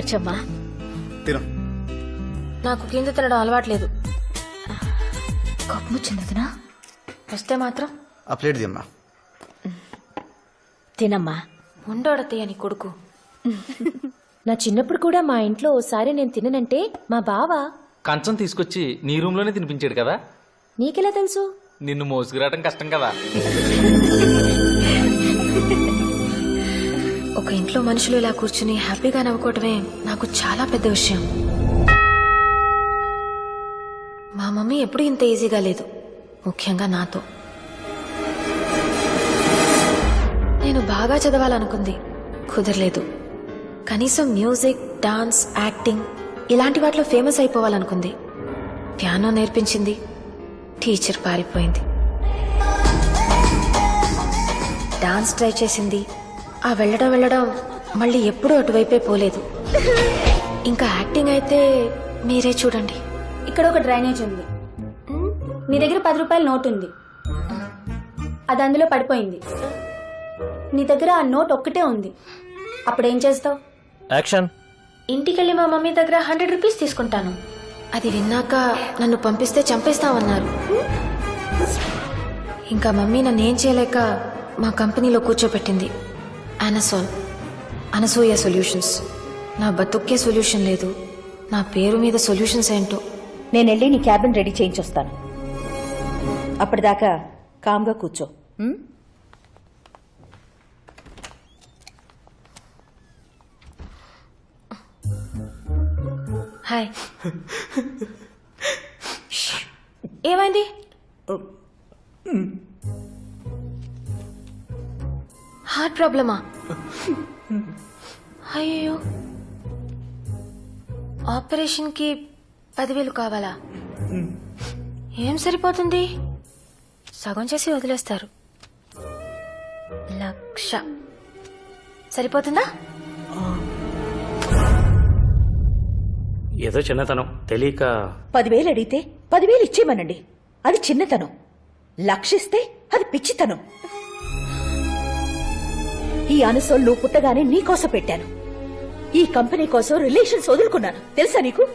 కూర్చోమ్మా తిను. నాకు కింద తినడం అలవాట్లేదు. కోపం వచ్చింది వదినా? వస్తే మాత్రం. ఆ ప్లేట్ దిమ్మా తినమ్మా. ఉండోడతయ్య నీ కొడుకు. నా చిన్నప్పుడు కూడా మా ఇంట్లో ఓసారి నేను తిననంటే మా బావ. కంచం తీసుకొచ్చి నీ రూమ్లోనే తినిపించాడు కదా? నీకెలా తెలుసు? నిన్ను మోసుకురావడం కష్టం కదా? ఒక ఇంట్లో మనుషులు ఇలా కూర్చుని హ్యాపీగా నవ్వుకోవటమే నాకు చాలా పెద్ద విషయం. మా మమ్మీ ఎప్పుడు ఇంత ఈజీగా లేదు. ముఖ్యంగా నాతో. నేను బాగా చదవాలనుకుంది. కుదరలేదు. కనీసం మ్యూజిక్ డాన్స్ యాక్టింగ్ ఇలాంటి వాటిలో ఫేమస్ అయిపోవాలనుకుంది. పియానో నేర్పించింది. టీచర్ పారిపోయింది. డాన్స్ ట్రై చేసింది. ఆ వెళ్ళడం వెళ్ళడం మళ్ళీ ఎప్పుడూ అటువైపే పోలేదు. ఇంకా యాక్టింగ్ అయితే మీరే చూడండి. ఇక్కడ ఒక డ్రైనేజ్ ఉంది. నీ దగ్గర పది రూపాయల నోట్ ఉంది. అది అందులో పడిపోయింది. నీ దగ్గర ఆ నోట్ ఒక్కటే ఉంది. అప్పుడు ఏం చేస్తావు? యాక్షన్. ఇంటికెళ్ళి మా మమ్మీ దగ్గర హండ్రెడ్ రూపీస్ తీసుకుంటాను. అది విన్నాక నన్ను పంపిస్తే చంపేస్తామన్నారు ఇంకా మమ్మీ నన్ను ఏం చేయలేక మా కంపెనీలో కూర్చోపెట్టింది. అనసోల్ అనసూయ సొల్యూషన్స్ నా బతుక్కే సొల్యూషన్ లేదు. నా పేరు మీద సొల్యూషన్స్ ఏంటో? నేను వెళ్ళి నీ క్యాబిన్ రెడీ చేయించొస్తాను. అప్పటిదాకా కామ్గా కూర్చో? హాయ్ ఏమైంది? హార్ట్ ప్రాబ్లమా అయ్యో ఆపరేషన్కి పదివేలు కావాలా? ఏం సరిపోతుంది? సగం చేసి వదిలేస్తారు. లక్ష. సరిపోతుందా? ఏదో చిన్నతనం. తెలియక పదివేలు అడిగితే పదివేలు ఇచ్చేయమనండి. అది చిన్నతనం. లక్షిస్తే అది పిచ్చితనం. ఈ నువ్వు పుట్టగానే నీకోసం పెట్టాను. ఈ కంపెనీ కోసం రిలేషన్స్ వదులుకున్నాను. తెలుసా నీకు?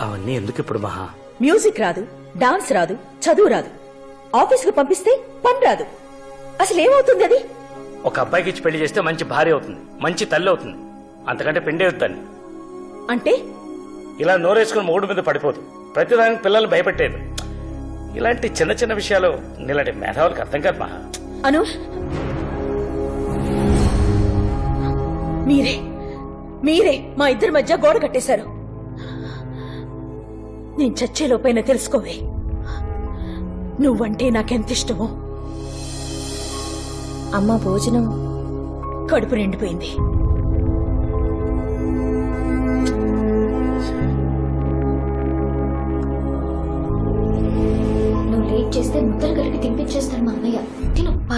అవన్నీ ఎందుకు ఇప్పుడు మహా? మ్యూజిక్ రాదు డాన్స్ రాదు చదువు రాదు. ఆఫీసుకు పంపిస్తే పని రాదు. అసలు ఏమవుతుంది అది? ఒక అబ్బాయికి ఇచ్చి పెళ్ళి చేస్తే మంచి భార్య అవుతుంది మంచి తల్లి అవుతుంది. అంతకంటే పెండే అవుతాను అంటే? ఇలా నోరేసుకుని మూడు మీద పడిపోదు. ప్రతిదానికి పిల్లల్ని భయపెట్టేది. ఇలాంటి చిన్న చిన్న విషయాలు ఇలాంటి మేధావులకు అర్థం కాదు మహా. అను? మీరే. మీరే మా ఇద్దరి మధ్య గోడ కట్టేశారు. నేను చచ్చేలోపైన తెలుసుకోవే. నువ్వంటే నాకెంత ఇష్టమో. అమ్మ భోజనం కడుపు నిండిపోయింది.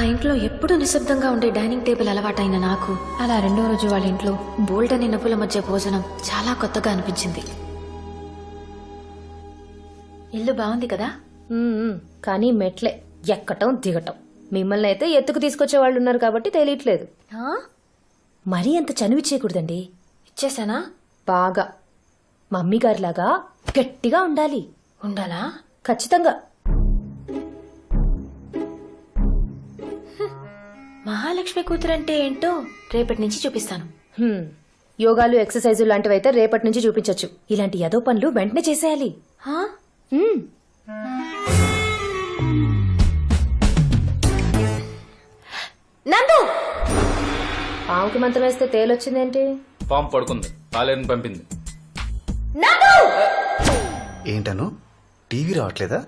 ఇంట్లో ఎప్పుడూ నిశ్శబ్దంగా ఉండే డైనింగ్ టేబుల్ అలవాటైన నాకు అలా రెండో రోజు వాళ్ళ ఇంట్లో బోల్డ్ అని నవ్వుల మధ్య భోజనం చాలా కొత్తగా అనిపించింది. ఇల్లు బాగుంది కదా. కానీ మెట్లే. ఎక్కటం దిగటం. మిమ్మల్ని అయితే ఎత్తుకు తీసుకొచ్చే వాళ్ళు ఉన్నారు కాబట్టి తెలియట్లేదు? మరీ అంత చనువి చేయకూడదండి ఇచ్చేసానా బాగా. మమ్మీ గారిలాగా గట్టిగా ఉండాలి. ఉండాలా? ఖచ్చితంగా. మహాలక్ష్మి కూతురంటే ఏంటో రేపటి నుంచి చూపిస్తాను. హ్మ్. యోగాలు ఎక్సర్సైజులు లాంటివైతే రేపటి నుంచి చూపించొచ్చు. ఇలాంటి యదో పనులు వెంటనే చేసేయాలి. ఆ? హ్మ్. నందు! పావుకి మంత్రం వేస్తే తేలొచ్చిందేంటి? పాము పడుకుంది. పాలేరుని పంపింది. ఏంటను? టీవీ రావట్లేదా?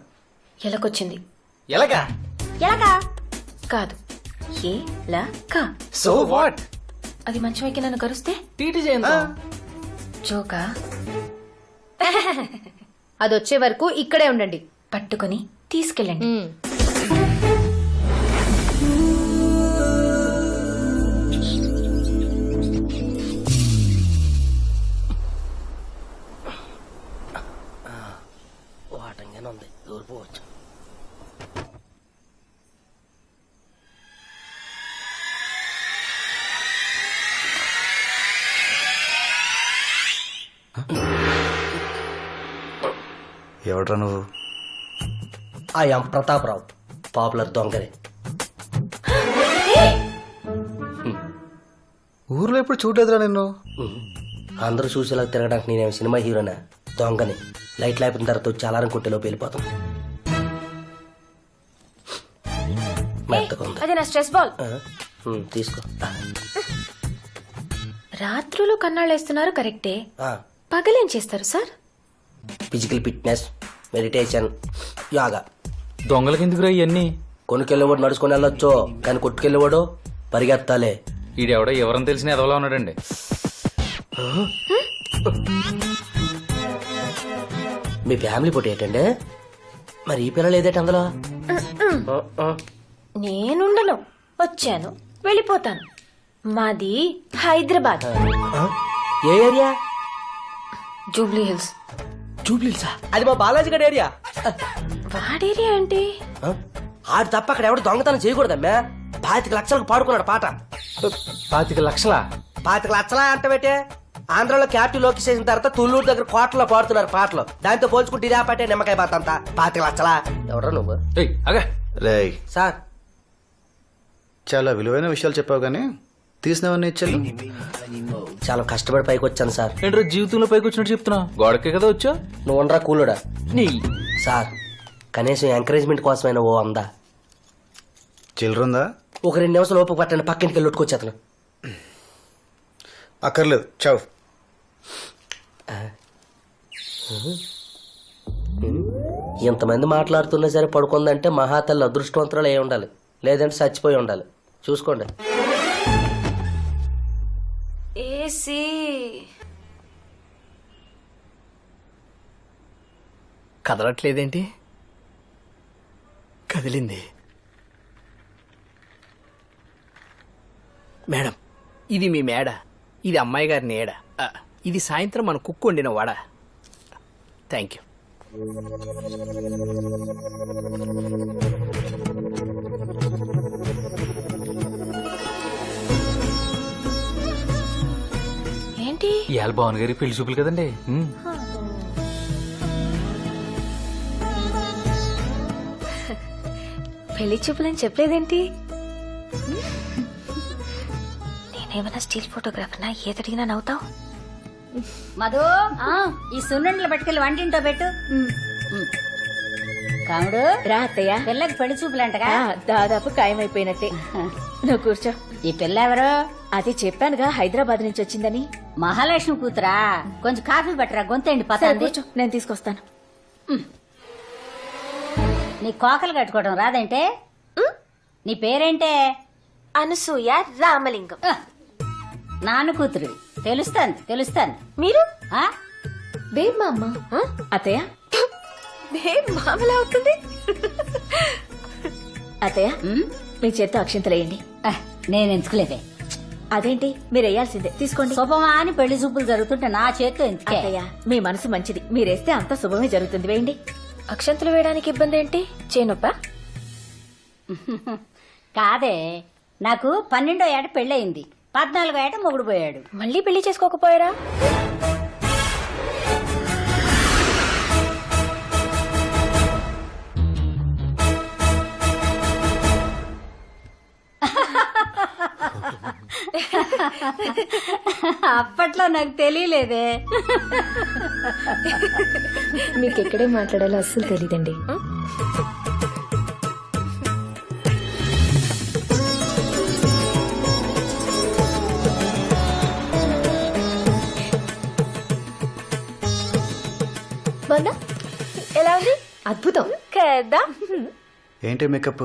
ఎలకొచ్చింది. ఎలాగా? కాదు. ఏ లా కా. సో వాట్ అది మంచం ఎక్కి నన్ను కరుస్తే? టీటీ చేయండి జోకా? అది వచ్చే వరకు ఇక్కడే ఉండండి. పట్టుకొని తీసుకెళ్ళండి. ఎవడ్రా నువ్వు? ఐఎం ప్రతాపరావు పాపులర్ దొంగని. ఊర్లో ఎప్పుడు చూడలేదురా నిన్ను? అందరూ చూసేలా తిరగడానికి నేనేం సినిమా హీరోనా? దొంగని. లైట్ లేపిన తర్వాత వచ్చి అలారం కొట్టేలోపు వెళ్ళిపోతాం. మెత్తగా ఉంది అది నా స్ట్రెస్ బాల్. ఉమ్, తీసుకో. రాత్రులు కన్నాళ్ళేస్తున్నారు కరెక్టే? ఆ, పగలేం చేస్తారు sir? Physical fitness meditation yoga. దొంగలకి ఎందుకురా ఇవన్నీ కొనుకెళ్ళేవాడు నడుచుకొని వెళ్ళొచ్చు కానీ కొట్టుకెళ్ళేవాడు పరిగెత్తాలే. ఈడెవడో ఎవరని తెలిసిన ఎదవలా ఉన్నాడండి. మీ ఫ్యామిలీ ఫోటో ఏంటండి? మరి ఈ పిల్లలు ఏదేటి అందులో. నేనుండను వచ్చాను వెళ్ళిపోతాను. మాది హైదరాబాద్? ఏ ఏరియా? జూబ్లీ హిల్స్. జూబ్లీసా అది మా బాలాజీ గడ్ ఏరియా వాడేరియా అంటే ఆ? ఆడు తప్ప అక్కడ ఎవడు దొంగతనం చేయకూడదమ్మా. పాతిక లక్షలకు పాడుకున్నాడు పాట. పాతిక లక్షలా? పాతిక లక్షలా అంట పెట్టే. ఆంధ్రలో క్యాపిటల్లోకి చేసిన తర్వాత తుళ్ళూరు దగ్గర కోటలో పాడుతున్నారు పాటలు. దాంతో పోల్చుకుంటే ఇదే పాటే నిమ్మకాయ పాత అంతా. పాతిక లక్షలా. ఎవడరా నువ్వు? ఏయ్ అగా రేయ్. సార్. చాలా విలువైన విషయాలు చెప్పావు కానీ తీసినవన్నీ ఇచ్చాను చాలా కష్టపడి పైకి వచ్చాను సార్. ఏంట్రా జీవితంలో పైకి వచ్చినట్టు చెప్తున్నా? గోడకే కదా వచ్చా? నువ్వు ఉండరా కూలుడా? నీ. సార్ కనీసం ఎంకరేజ్మెంట్ కోసమైనా ఓ అందా చిల్లరుందా? ఒక రెండు నిమిషాలు ఓపిక పట్టండి పక్కింటికి వెళ్ళి కొట్టుకొచ్చేతను అక్కర్లేదు చావు. ఇంతమంది మాట్లాడుతున్నా సరే పడుకుందంటే మహాతల్లి అదృష్టవంతురాలు అయి ఉండాలి. లేదంటే చచ్చిపోయి ఉండాలి. చూసుకోండి. ఏసీ కదలట్లేదేంటి? కదిలింది. మేడం ఇది మీ మేడ. ఇది అమ్మాయి గారి నీడ ఇది సాయంత్రం మన కుక్కు వండిన వడ. Thank you. ఇవాళ భవన్ గారి పెళ్ళి చూపులు కదండి. ఉమ్. పెళ్ళి చూపులని చెప్పలేదేంటి? నేనేమన్నా స్టిల్ ఫోటోగ్రాఫర్నా? ఏదడిగినా నవ్వుతావు? మధు ఈ సున్నుండలు పట్టుకెళ్ళి వంటింటో పెట్టు. కాముడు రా అత్తయ్య. పిల్లకి పెళ్ళి చూపులంటగా? ఆ, దాదాపు ఖాయమైపోయినట్టే. నువ్వు కూర్చో. ఈ పిల్ల ఎవరు? అది చెప్పానుగా హైదరాబాద్ నుంచి వచ్చిందని. మహాలక్ష్మి కూతురా? కొంచెం కాఫీ పట్టరా? గొంతండి కూర్చో నేను తీసుకొస్తాను. నీ కోకలు కట్టుకోవడం రాదంటే? నీ పేరేంటే? అనసూయ రామలింగం. నాన్న కూతురు. తెలుస్తాను తెలుస్తాను. మీరు? ఆ? బేబ్ మా అమ్మ ఆ? అత్తయ్య. బేబ్ మామలా అవుతుంది? మీ చేత్తో అక్షింతలేయండి నేను ఎంచుకోలేదే అదేంటి? మీరు వేయాల్సిందే తీసుకోండి. శుభమా అని పెళ్ళి చూపులు జరుగుతుంటే నా చేతితో ఎందుకే? అత్తయ్య. మీ మనసు మంచిది. మీరేస్తే అంత శుభమే జరుగుతుంది. వేయండి. అక్షంతలు వేయడానికి ఇబ్బంది ఏంటి? చేనొప్ప? కాదే. నాకు పన్నెండో ఏట పెళ్ళయింది. పద్నాలుగో ఏట మొగుడు పోయాడు. మళ్ళీ పెళ్ళి చేసుకోకపోయారా? అప్పట్లో నాకు తెలియలేదే. మీకు ఎక్కడే మాట్లాడాలో అస్సలు తెలియదండి బాగుందా ఎలా ఉంది? అద్భుతం. కదా? ఏంటి మేకప్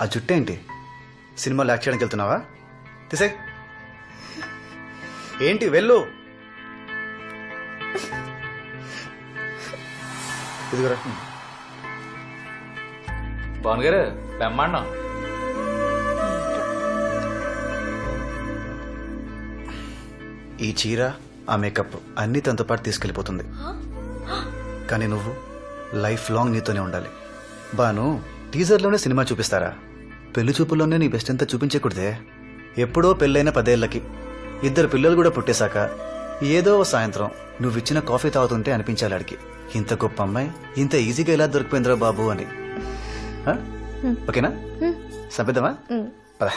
ఆ జుట్టు ఏంటి? సినిమాలో యాక్ట్ చేయడానికి వెళ్తున్నావా? తీసే. ఏంటి వెళ్ళు. ఇదిగోరా. భవన్ గారు బెమ్మాడినాం ఈ చీర ఆ మేకప్ అన్నీ తనతో పాటు తీసుకెళ్ళిపోతుంది. కానీ నువ్వు లైఫ్ లాంగ్ నీతోనే ఉండాలి. బాను టీజర్లోనే సినిమా చూపిస్తారా? పెళ్ళి చూపుల్లోనే నీ బెస్ట్ అంతా చూపించకూడదే. ఎప్పుడో పెళ్ళైన పదేళ్ళకి ఇద్దరు పిల్లలు కూడా పుట్టేశాక ఏదో సాయంత్రం నువ్వు ఇచ్చిన కాఫీ తాగుతుంటే అనిపించాలి ఆడికి. ఇంత గొప్ప అమ్మాయి ఇంత ఈజీగా ఎలా దొరికిపోయిందిరా బాబు అని? ఓకేనా? సంపిద్దామా పద.